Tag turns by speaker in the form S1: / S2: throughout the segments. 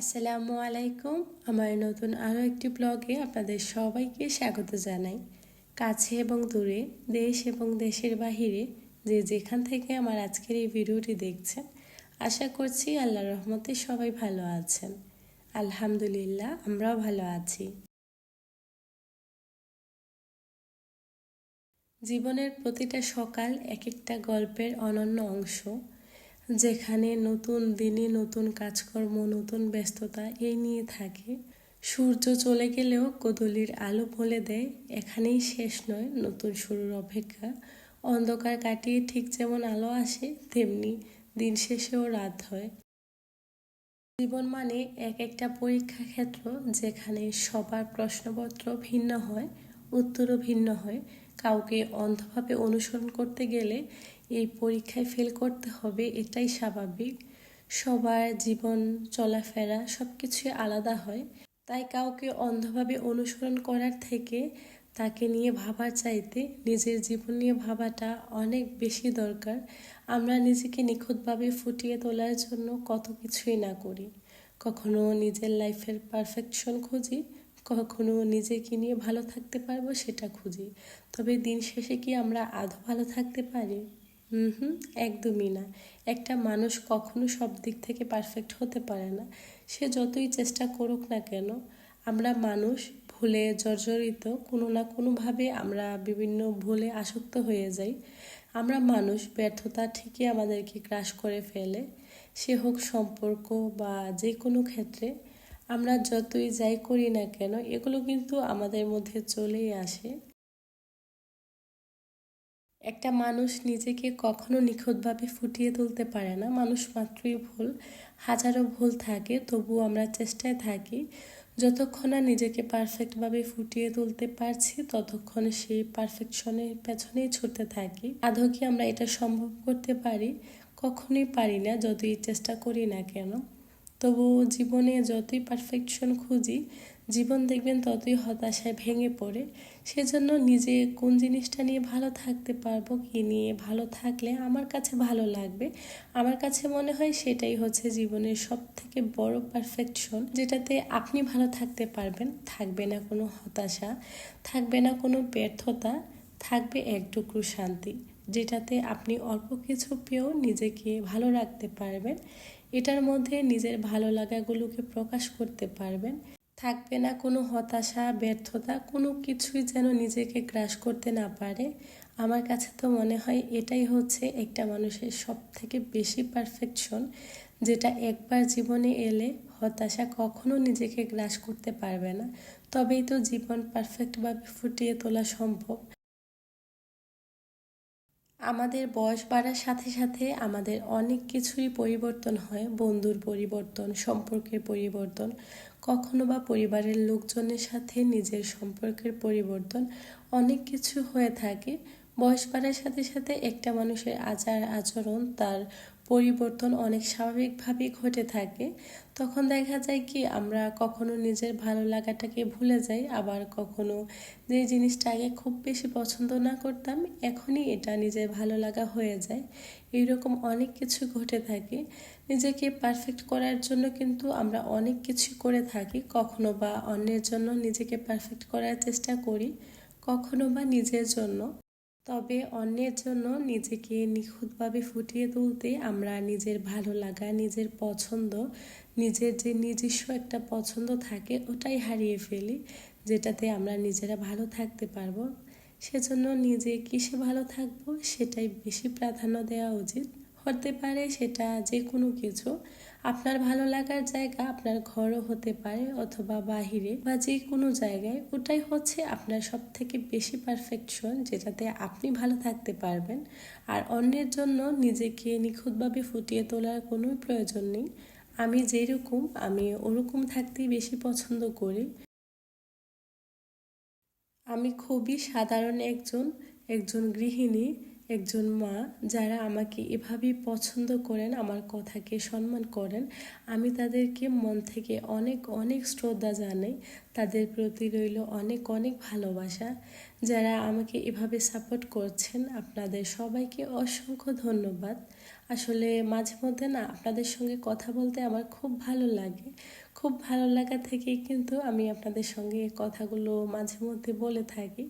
S1: আসসালামু আলাইকুম। আমার নতুন আরও একটি ব্লগে আপনাদের সবাইকে স্বাগত জানাই। কাছে এবং দূরে, দেশ এবং দেশের বাহিরে যে যেখান থেকে আমার আজকের এই ভিডিওটি দেখছেন, আশা করছি আল্লাহ রহমতে সবাই ভালো আছেন। আলহামদুলিল্লাহ, আমরাও ভালো আছি। জীবনের প্রতিটা সকাল এক একটা গল্পের অনন্য অংশ যেখানে নতুন দিনে নতুন কাজকর্ম, নতুন ব্যস্ততা এই নিয়ে থাকে। সূর্য চলে গেলেও কদলির আলো বলে দেয়, এখানেই শেষ নয় নতুন শুরুর অপেক্ষা। অন্ধকার কাটিয়ে ঠিক যেমন আলো আসে, তেমনি দিন শেষেও রাত হয়। জীবন মানে এক একটা পরীক্ষা ক্ষেত্র যেখানে সবার প্রশ্নপত্র ভিন্ন হয়, উত্তরও ভিন্ন হয়। কাউকে অন্ধভাবে অনুসরণ করতে গেলে এই পরীক্ষায় ফেল করতে হবে, এটাই স্বাভাবিক। সবার জীবন, চলাফেরা সব কিছুই আলাদা হয়। তাই কাউকে অন্ধভাবে অনুসরণ করার থেকে তাকে নিয়ে ভাবার চাইতে নিজের জীবন নিয়ে ভাবাটা অনেক বেশি দরকার। আমরা নিজেকে নিখুঁতভাবে ফুটিয়ে তোলার জন্য কত কিছুই না করি। কখনো নিজের লাইফের পারফেকশন খুঁজি, কখনো নিজেকে নিয়ে ভালো থাকতে পারব সেটা খুঁজি। তবে দিন শেষে কি আমরা আধো ভালো থাকতে পারি? হুম হুম একদমই না। একটা মানুষ কখনো সব দিক থেকে পারফেক্ট হতে পারে না। সে যতই চেষ্টা করুক না কেন, আমরা মানুষ ভুলে জর্জরিত, কোনো না কোনোভাবে আমরা বিভিন্ন ভুলে আসক্ত হয়ে যাই। আমরা মানুষ ব্যর্থতা ঠিকই আমাদেরকে ক্রাশ করে ফেলে। সে হোক সম্পর্ক বা যে কোনো ক্ষেত্রে, আমরা যতই যাই করি না কেন, এগুলো কিন্তু আমাদের মধ্যে চলেই আসে। একটা মানুষ নিজেকে কখনো নিখুঁতভাবে ফুটিয়ে তুলতে পারে না। মানুষ মাত্রই ভুল, হাজারো ভুল থাকে, তবুও আমরা চেষ্টায় থাকি। যতক্ষণ না নিজেকে পারফেক্টভাবে ফুটিয়ে তুলতে পারছি, ততক্ষণ সেই পারফেকশনের পেছনেই ছুটতে থাকি। আদৌ কি আমরা এটা সম্ভব করতে পারি? কখনোই পারি না, যতই চেষ্টা করি না কেন। তবু জীবনে যতই পারফেকশন খুঁজি জীবন দেখবেন ততই হতাশায় ভেঙে পড়ে। সেজন্য নিজে কোন জিনিসটা নিয়ে ভালো থাকতে পারব, কি নিয়ে ভালো থাকলে আমার কাছে ভালো লাগবে, আমার কাছে মনে হয় সেটাই হচ্ছে জীবনের সব থেকে বড় পারফেকশন যেটাতে আপনি ভালো থাকতে পারবেন। থাকবে না কোনো হতাশা, থাকবে না কোনো ব্যর্থতা, থাকবে একটুকরো শান্তি, যেটাতে আপনি অল্প কিছু পেয়েও নিজেকে ভালো রাখতে পারবেন। এটার মধ্যে নিজের ভালো লাগাগুলোকে প্রকাশ করতে পারবেন। থাকবে না, কোনো হতাশা, ব্যর্থতা, কোনো কিছুই যেন নিজেকে গ্রাস করতে না পারে। আমার কাছে তো মনে হয় এটাই হচ্ছে একটা মানুষের সব থেকে বেশি পারফেকশন যেটা একবার জীবনে এলে হতাশা কখনো নিজেকে গ্রাস করতে পারবে না। তবেই তো জীবন পারফেক্টভাবে ফুটিয়ে তোলা সম্ভব। আমাদের বয়স বাড়ার সাথে সাথে আমাদের অনেক কিছুরই পরিবর্তন হয়। বন্ধুর পরিবর্তন, সম্পর্কের পরিবর্তন, কখনো বা পরিবারের লোকজনের সাথে নিজের সম্পর্কের পরিবর্তন অনেক কিছু হয়ে থাকে। বয়স বাড়ার সাথে সাথে একটা মানুষের আচার আচরণ তার পরিবর্তন অনেক স্বাভাবিকভাবেই ঘটে থাকে। তখন দেখা যায় কি, আমরা কখনো নিজের ভালো লাগাটাকে ভুলে যাই, আবার কখনো যে জিনিসটা আগে খুব বেশি পছন্দ না করতাম, এখনই এটা নিজের ভালো লাগা হয়ে যায়। এইরকম অনেক কিছু ঘটে থাকে। নিজেকে পারফেক্ট করার জন্য কিন্তু আমরা অনেক কিছু করে থাকি। কখনো বা অন্যের জন্য নিজেকে পারফেক্ট করার চেষ্টা করি, কখনো বা নিজের জন্য। তবে অন্যের জন্য নিজেকে নিখুঁতভাবে ফুটিয়ে তুলতে আমরা নিজের ভালো লাগা, নিজের পছন্দ, নিজের যে নিজস্ব একটা পছন্দ থাকে ওটাই হারিয়ে ফেলি, যেটাতে আমরা নিজেরা ভালো থাকতে পারব। সেজন্য নিজে কিসে ভালো থাকব সেটাই বেশি প্রাধান্য দেওয়া উচিত। হতে পারে সেটা যে কোনো কিছু আপনার ভালো লাগার জায়গা আপনার ঘরও হতে পারে অথবা বাহিরে বা যে কোনো জায়গায়। ওটাই হচ্ছে আপনার সব থেকে বেশি পারফেকশন যেটাতে আপনি ভালো থাকতে পারবেন। আর অন্যের জন্য নিজেকে নিখুঁতভাবে ফুটিয়ে তোলার কোনো প্রয়োজন নেই। আমি যেরকম, আমি ওরকম থাকতেই বেশি পছন্দ করি। আমি খুবই সাধারণ একজন একজন গৃহিণী। একজন মা যারা আমাকে এভাবেই পছন্দ করেন, আমার কথাকে সম্মান করেন, আমি তাদেরকে মন থেকে অনেক অনেক শ্রদ্ধা জানাই। তাদের প্রতি রইল অনেক অনেক ভালোবাসা। যারা আমাকে এভাবে সাপোর্ট করছেন, আপনাদের সবাইকে অসংখ্য ধন্যবাদ। আসলে মাঝে মধ্যে না, আপনাদের সঙ্গে কথা বলতে আমার খুব ভালো লাগে। খুব ভালো লাগা থেকে কিন্তু আমি আপনাদের সঙ্গে কথাগুলো মাঝে মধ্যে বলে থাকি।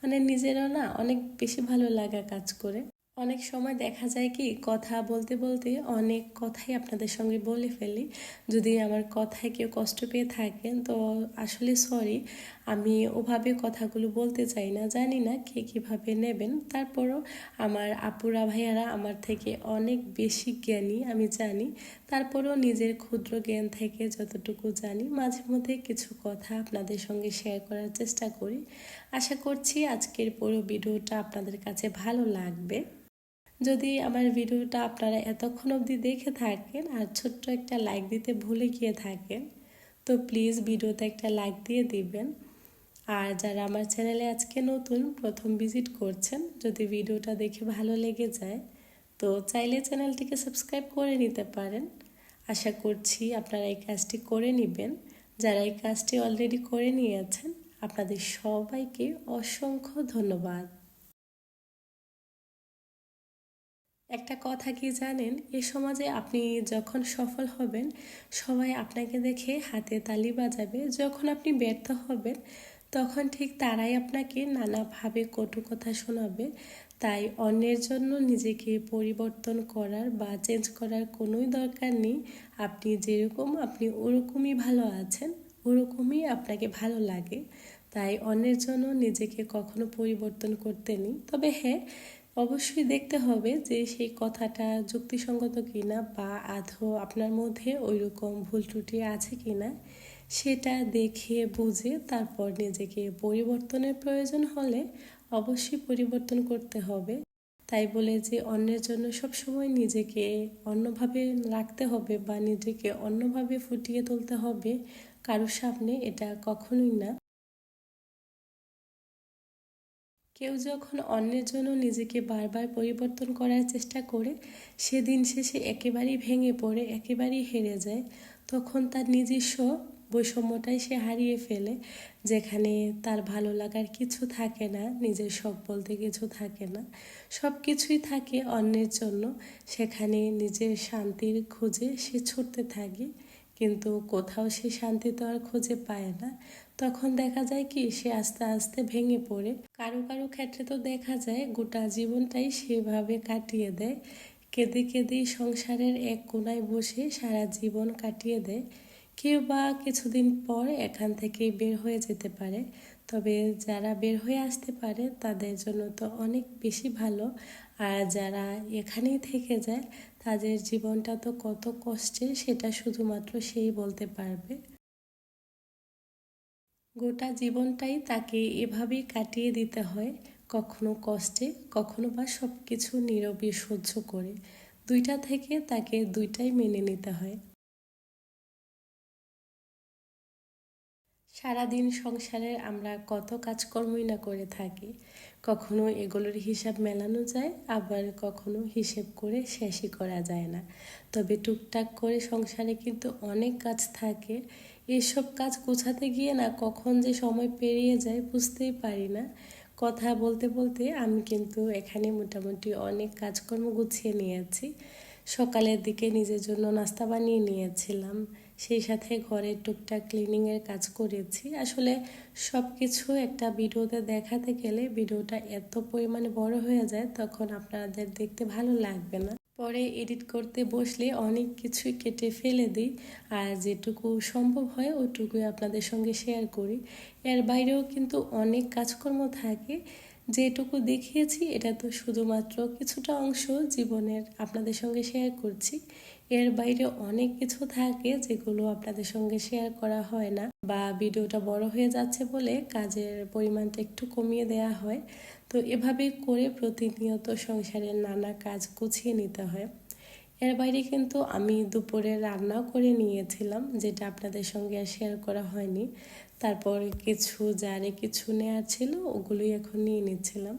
S1: মানে নিজেরও না অনেক বেশি ভালো লাগা কাজ করে। অনেক সময় দেখা যায় কি, কথা বলতে বলতে অনেক কথাই আপনাদের সঙ্গে বলে ফেলি। যদি আমার কথায় কেউ কষ্ট পেয়ে থাকেন, তো আসলে সরি আমি ওভাবে কথাগুলো বলতে চাই না, জানি না কে কীভাবে নেবেন। তারপরও আমার আপুরা ভাইয়ারা আমার থেকে অনেক বেশি জ্ঞানী, আমি জানি। তারপরও নিজের ক্ষুদ্র জ্ঞান থেকে যতটুকু জানি, মাঝে মধ্যে কিছু কথা আপনাদের সঙ্গে শেয়ার করার চেষ্টা করি। আশা করছি আজকের পুরো ভিডিওটা আপনাদের কাছে ভালো লাগবে। যদি আমার ভিডিওটা আপনারা এতক্ষণ অবধি দেখে থাকেন আর ছোট্ট একটা লাইক দিতে ভুলে গিয়ে থাকেন, তো প্লিজ ভিডিওতে একটা লাইক দিয়ে দিবেন। আর যারা আমার চ্যানেলে আজকে নতুন, প্রথম ভিজিট করছেন, যদি ভিডিওটা দেখে ভালো লেগে যায়, তো চাইলে চ্যানেলটিকে সাবস্ক্রাইব করে নিতে পারেন। আশা করছি আপনারা এই কাজটি করে নেবেন। যারা এই কাজটি অলরেডি করে নিয়েছেন, আপনাদের সবাইকে অসংখ্য ধন্যবাদ। একটা কথা কি জানেন? এ সমাজে আপনি যখন সফল হবেন, সবাই আপনাকে দেখে হাতে তালি বাজাবে। যখন আপনি ব্যর্থ হবেন, তখন ঠিক তারাই আপনাকে নানাভাবে কটু কথা শোনাবে। তাই অন্যের জন্য নিজেকে পরিবর্তন করার বা চেঞ্জ করার কোনোই দরকার নেই। আপনি যেরকম, আপনি ওরকমই ভালো আছেন, ওরকমই আপনাকে ভালো লাগে। তাই অন্যের জন্য নিজেকে কখনো পরিবর্তন করতে নেই। তবে হ্যাঁ অবশ্যই দেখতে হবে যে সেই কথাটা যুক্তিসঙ্গত কিনা বা আধো আপনার মধ্যে ওই রকম ভুল ত্রুটি আছে কিনা, সেটা দেখে, বুঝে, তারপর নিজেকে পরিবর্তনের প্রয়োজন হলে অবশ্যই পরিবর্তন করতে হবে। তাই বলে যে অন্যের জন্য সবসময় নিজেকে অন্যভাবে রাখতে হবে বা নিজেকে অন্যভাবে ফুটিয়ে তুলতে হবে কারোর সামনে এটা কখনোই না। কেউ যখন অন্যের জন্য নিজেকে বারবার পরিবর্তন করার চেষ্টা করে, সেদিন শেষে একেবারেই ভেঙে পড়ে, একেবারেই হেরে যায়, তখন তার নিজস্ব বৈষম্যটাই সে হারিয়ে ফেলে, যেখানে তার ভালো লাগার কিছু থাকে না, নিজের সব বলতে কিছু থাকে না। সব কিছুই থাকে অন্যের জন্য, সেখানে নিজের শান্তির খোঁজে সে ছুটতে থাকে, কিন্তু কোথাও সে শান্তি তো আর খুঁজে পায় না। তখন দেখা যায় কি, সে আস্তে আস্তে ভেঙে পড়ে। কারও কারও ক্ষেত্রে তো দেখা যায়, গোটা জীবনটাই সেভাবে কাটিয়ে দেয়। কেঁদে কেঁদেই সংসারের এক কোনায় বসে সারা জীবন কাটিয়ে দেয়। কেউ বা কিছুদিন পর এখান থেকে বের হয়ে যেতে পারে। তবে যারা বের হয়ে আসতে পারে, তাদের জন্য তো অনেক বেশি ভালো। আর যারা এখানেই থেকে যায়, তাদের জীবনটা তো কত কষ্টের, সেটা শুধুমাত্র সেই বলতে পারবে। গোটা জীবনটাই তাকে এভাবেই কাটিয়ে দিতে হয়, কখনো কষ্টে, কখনো বা সব কিছু নীরবে সহ্য করে। দুইটা থেকে তাকে দুইটাই মেনে নিতে হয়। সারাদিন সংসারের আমরা কত কাজকর্মই না করে থাকি। কখনো এগুলোর হিসাব মেলানো যায়, আবার কখনো হিসেব করে শেষই করা যায় না। তবে টুকটাক করে সংসারে কিন্তু অনেক কাজ থাকে। এসব কাজ গোছাতে গিয়ে না কখন যে সময় পেরিয়ে যায় বুঝতেই পারি না। কথা বলতে বলতে আমি কিন্তু এখানে মোটামুটি অনেক কাজকর্ম গুছিয়ে নিয়েছি। সকালের দিকে নিজের জন্য নাস্তা বানিয়ে নিয়েছিলাম। সেই সাথে ঘরের টুকটাক ক্লিনিংয়ের কাজ করেছি। আসলে সব কিছু একটা ভিডিওতে দেখাতে গেলে ভিডিওটা এত পরিমাণে বড় হয়ে যায় তখন আপনাদের দেখতে ভালো লাগবে না। পরে এডিট করতে বসলে অনেক কিছুই কেটে ফেলে দিই আর যেটুকু সম্ভব হয় ওটুকুই আপনাদের সঙ্গে শেয়ার করি। এর বাইরেও কিন্তু অনেক কাজকর্ম থাকে। যেটুকু দেখিয়েছি, এটা তো শুধুমাত্র কিছুটা অংশ জীবনের আপনাদের সঙ্গে শেয়ার করছি। এর বাইরে অনেক কিছু থাকে যেগুলো আপনাদের সঙ্গে শেয়ার করা হয় না বা ভিডিওটা বড় হয়ে যাচ্ছে বলে কাজের পরিমাণটা একটু কমিয়ে দেয়া হয়। তো এভাবে করে প্রতিনিয়ত সংসারের নানা কাজ গুছিয়ে নিতে হয়। এর বাইরে কিন্তু আমি দুপুরে রান্নাও করে নিয়েছিলাম, যেটা আপনাদের সঙ্গে আর শেয়ার করা হয়নি। তারপর কিছু জারে কিছু নেওয়ার ছিল, ওগুলোই এখন নিয়ে নিচ্ছিলাম।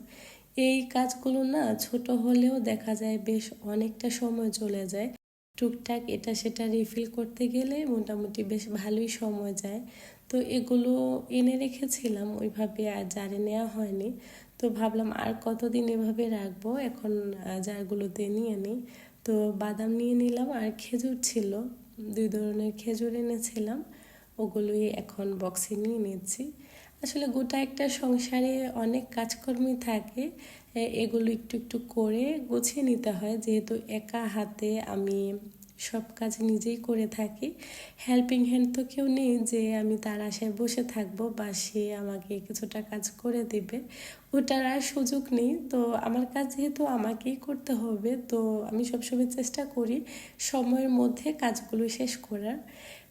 S1: এই কাজগুলো না ছোট হলেও দেখা যায় বেশ অনেকটা সময় চলে যায়। টুকটাক এটা সেটা রিফিল করতে গেলে মোটামুটি বেশ ভালোই সময় যায়। তো এগুলো এনে রেখেছিলাম, ওইভাবে আর জারে নেওয়া হয়নি। তো ভাবলাম আর কতদিন এভাবে রাখব? এখন জারগুলোতে নিয়ে নিই। তো বাদাম নিয়ে নিলাম আর খেজুর ছিল। দুই ধরনের খেজুর এনেছিলাম। ওগুলোই এখন বক্সে নিয়ে নিচ্ছি। আসলে গোটা একটা সংসারে অনেক কাজকর্মই থাকে। এগুলো একটু একটু করে গুছিয়ে নিতে হয়। যেহেতু একা হাতে আমি সব কাজ নিজেই করে থাকি। হেল্পিং হ্যান্ড তো কেউ নেই যে আমি তার আশায় বসে থাকব বা সে আমাকে কিছুটা কাজ করে দেবে। ওটার আর সুযোগ নেই। তো আমার কাজ যেহেতু আমাকেই করতে হবে, তো আমি সবসময় চেষ্টা করি সময়ের মধ্যে কাজগুলো শেষ করার।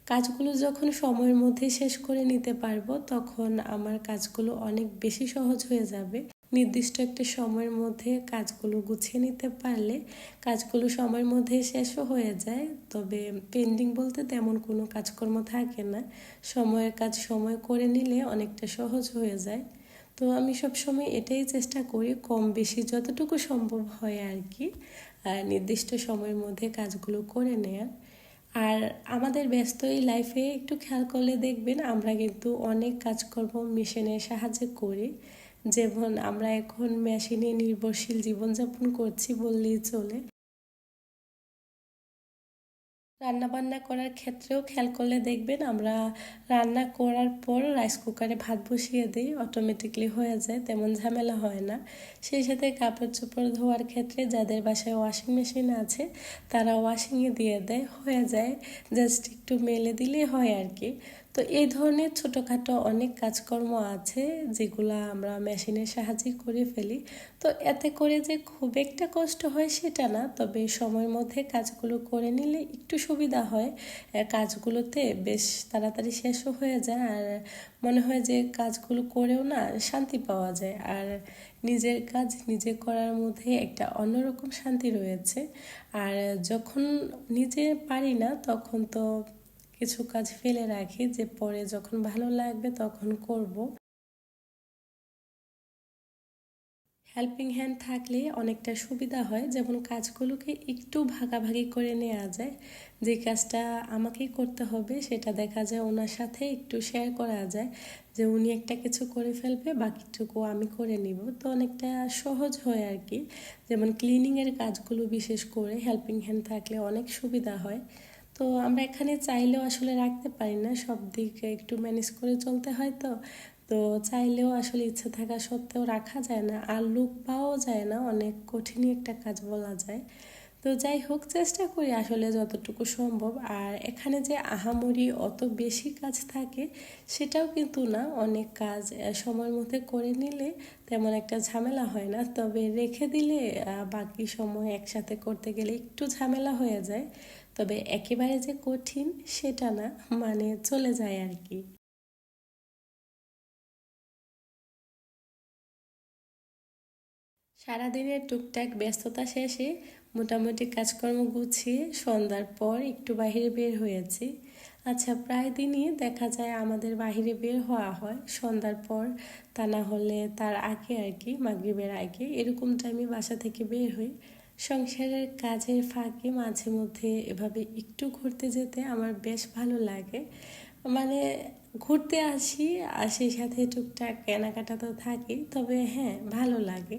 S1: কাজগুলো যখন সময়ের মধ্যে শেষ করে নিতে পারব, তখন আমার কাজগুলো অনেক বেশি সহজ হয়ে যাবে। নির্দিষ্ট একটা সময়ের মধ্যে কাজগুলো গুছিয়ে নিতে পারলে কাজগুলো সময়ের মধ্যে শেষও হয়ে যায়। তবে পেন্ডিং বলতে তেমন কোনো কাজকর্ম থাকে না। সময়ের কাজ সময় করে নিলে অনেকটা সহজ হয়ে যায়। তো আমি সব সময় এটাই চেষ্টা করি, কম বেশি যতটুকু সম্ভব হয় আর কি নির্দিষ্ট সময়ের মধ্যে কাজগুলো করে নেয়ার আর আমাদের ব্যস্ত এই লাইফে একটু খেয়াল করলে দেখবেন আমরা কিন্তু অনেক কাজকর্ম মেশিনের সাহায্যে করি। যেমন আমরা এখন মেশিনে নির্ভরশীল জীবনযাপন করছি বললেই চলে। রান্নাবান্না করার ক্ষেত্রেও খেয়াল করলে দেখবেন আমরা রান্না করার পর রাইস কুকারে ভাত বসিয়ে দিই অটোমেটিকলি হয়ে যায়, তেমন ঝামেলা হয় না। সেই সাথে কাপড় চোপড় ধোয়ার ক্ষেত্রে যাদের বাসায় ওয়াশিং মেশিন আছে, তারা ওয়াশিংয়ে দিয়ে দেয়, হয়ে যায়। জাস্ট একটু মেলে দিলে হয় আর কি। তো এই ধরনের ছোটোখাটো অনেক কাজকর্ম আছে যেগুলো আমরা মেশিনের সাহায্যে করে ফেলি। তো এতে করে যে খুব একটা কষ্ট হয় সেটা না, তবে সময়ের মধ্যে কাজগুলো করে নিলে একটু সুবিধা হয়। কাজগুলোতে বেশ তাড়াতাড়ি শেষও হয়ে যায় আর মনে হয় যে কাজগুলো করেও না শান্তি পাওয়া যায়। আর নিজের কাজ নিজে করার মধ্যে একটা অন্যরকম শান্তি রয়েছে। আর যখন নিজে পারি না তখন তো কিছু কাজ ফেলে রাখি যে পরে যখন ভালো লাগবে তখন করব। হেল্পিং হ্যান্ড থাকলে অনেকটা সুবিধা হয়, যেমন কাজগুলোকে একটু ভাগাভাগি করে নেওয়া যায়। যে কাজটা আমাকেই করতে হবে, সেটা দেখা যায় ওনার সাথে একটু শেয়ার করা যায় যে উনি একটা কিছু করে ফেলবে, বাকিটুকু আমি করে নিব। তো অনেকটা সহজ হয় আর কি। যেমন ক্লিনিংয়ের কাজগুলো বিশেষ করে হেল্পিং হ্যান্ড থাকলে অনেক সুবিধা হয়। তো আমরা এখানে চাইলেও আসলে রাখতে পারি না। সব দিক একটু ম্যানেজ করে চলতে হয় তো। তো চাইলেও আসলে ইচ্ছে থাকা সত্ত্বেও রাখা যায় না। আর লুক পাওয়াও যায় না। অনেক কঠিনই একটা কাজ বলা যায়। তো যাই হোক, চেষ্টা করি আসলে যতটুকু সম্ভব। আর এখানে যে আহামরি অত বেশি কাজ থাকে, সেটাও কিন্তু না। অনেক কাজ সময়ের মধ্যে করে নিলে তেমন একটা ঝামেলা হয় না। তবে রেখে দিলে বাকি সময় একসাথে করতে গেলে একটু ঝামেলা হয়ে যায়। তবে একেবারে যে কঠিন, সেটা না। মানে চলে যায় আর কি। সারাদিনের টুকটাক ব্যস্ততা শেষে মোটামুটি কাজকর্ম গুছিয়ে সন্ধ্যার পর একটু বাহিরে বের হয়েছি। আচ্ছা প্রায় দিনই দেখা যায় আমাদের বাহিরে বের হওয়া হয়। সন্ধ্যার পর তা না হলে তার আগে আর কি, মাগরীবের আগে এরকম টাইমে বাসা থেকে বের হই। সংসারের কাজের ফাঁকে মাঝে মধ্যে এভাবে একটু ঘুরতে যেতে আমার বেশ ভালো লাগে। মানে ঘুরতে আসি, আর সেই সাথে টুকটাক কেনাকাটা তো থাকি তবে হ্যাঁ ভালো লাগে।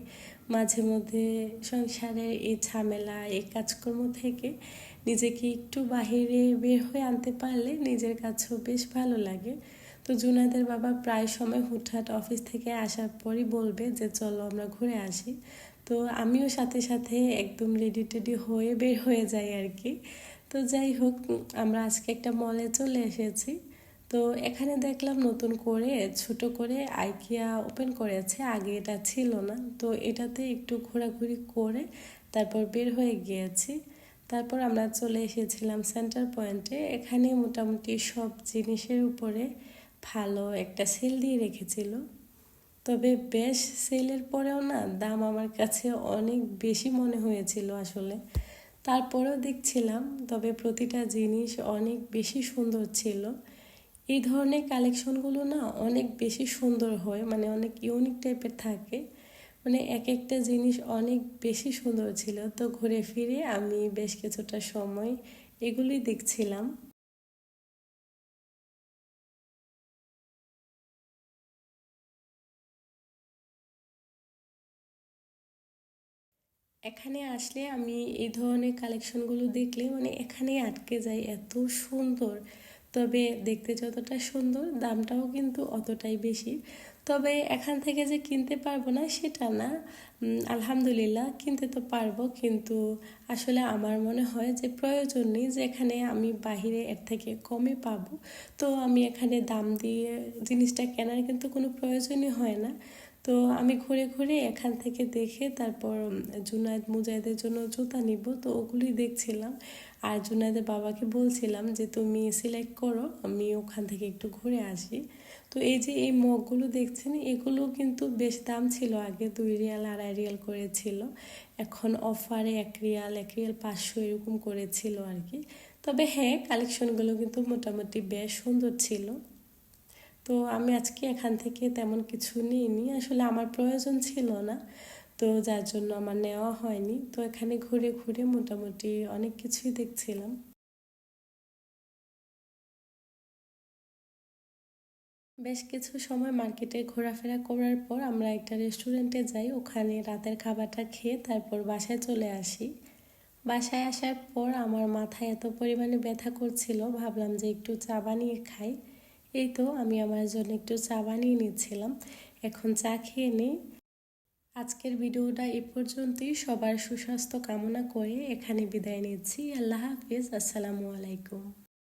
S1: মাঝে মধ্যে সংসারের এই ঝামেলা, এই কাজকর্ম থেকে নিজেকে একটু বাহিরে বের হয়ে আনতে পারলে নিজের কাছেও বেশ ভালো লাগে। তো জুনাদের বাবা প্রায় সময় হুটহাট অফিস থেকে আসার পরই বলবে যে, চলো আমরা ঘুরে আসি। তো আমিও সাথে সাথে একদম রেডি টেডি হয়ে বের হয়ে যাই আর কি। তো যাই হোক, আমরা আজকে একটা মলে চলে এসেছি। তো এখানে দেখলাম নতুন করে, ছোট করে আইকিয়া ওপেন করেছে, আগে এটা ছিল না। তো এটাতে একটু ঘোরাঘুরি করে তারপর বের হয়ে গিয়েছি। তারপর আমরা চলে এসেছিলাম সেন্টার পয়েন্টে এখানে মোটামুটি সব জিনিসের উপরে ভালো একটা সেল দিয়ে রেখেছিল। তবে বেশ সেলের পরেও না, দাম আমার কাছে অনেক বেশি মনে হয়েছিল আসলে। তারপরেও দেখছিলাম, তবে প্রতিটা জিনিস অনেক বেশি সুন্দর ছিল। এই ধরনের কালেকশনগুলো না অনেক বেশি সুন্দর হয় মানে অনেক ইউনিক টাইপের থাকে। মানে এক একটা জিনিস অনেক বেশি সুন্দর ছিল। তো ঘুরে ফিরে আমি বেশ কিছুটা সময় এগুলি দেখছিলাম। এখানে আসলে আমি এই ধরনের কালেকশনগুলো দেখলে মানে এখানেই আটকে যাই, এত সুন্দর। তবে দেখতে যতটা সুন্দর, দামটাও কিন্তু অতটাই বেশি। তবে এখান থেকে যে কিনতে পারব না, সেটা না। আলহামদুলিল্লাহ কিনতে তো পারব, কিন্তু আসলে আমার মনে হয় যে প্রয়োজন নেই যে এখানে আমি বাহিরে এর থেকে কমে পাবো। তো আমি এখানে দাম দিয়ে জিনিসটা কেনার কিন্তু কোনো প্রয়োজনই হয় না। তো আমি ঘুরে ঘুরে এখান থেকে দেখে তারপর জুনায়দ মুজাহিদের জন্য জুতা নিব, তো ওগুলোই দেখছিলাম। আর জুনায়দের বাবাকে বলছিলাম যে, তুমি সিলেক্ট করো, আমি ওখান থেকে একটু ঘুরে আসি। তো এই যে এই মগগুলো দেখছেন এগুলো কিন্তু বেশ দাম ছিল আগে, দুই রিয়াল, আড়াই রিয়াল করেছিল এখন অফারে এক রিয়াল এক রিয়াল পাঁচশো এরকম করেছিল আর কি। তবে হ্যাঁ কালেকশনগুলো কিন্তু মোটামুটি বেশ সুন্দর ছিল। তো আমি আজকে এখান থেকে তেমন কিছু নিইনি। আসলে আমার প্রয়োজন ছিল না। তো যার জন্য আমার নেওয়া হয়নি। তো এখানে ঘুরে ঘুরে মোটামুটি অনেক কিছুই দেখছিলাম। বেশ কিছু সময় মার্কেটে ঘোরাফেরা করার পর আমরা একটা রেস্টুরেন্টে যাই। ওখানে রাতের খাবারটা খেয়ে তারপর বাসায় চলে আসি। বাসায় আসার পর আমার মাথায় এত পরিমাণে ব্যথা করছিল, ভাবলাম যে একটু চা বানিয়ে খাই। এই তো আমি আমার জন্য একটু চা বানিয়ে নিচ্ছিলাম। এখন চা খেয়ে নিই। আজকের ভিডিওটা এ পর্যন্তই। সবার সুস্বাস্থ্য কামনা করে এখানে বিদায় নিচ্ছি। আল্লাহ হাফিজ। আসসালামু আলাইকুম।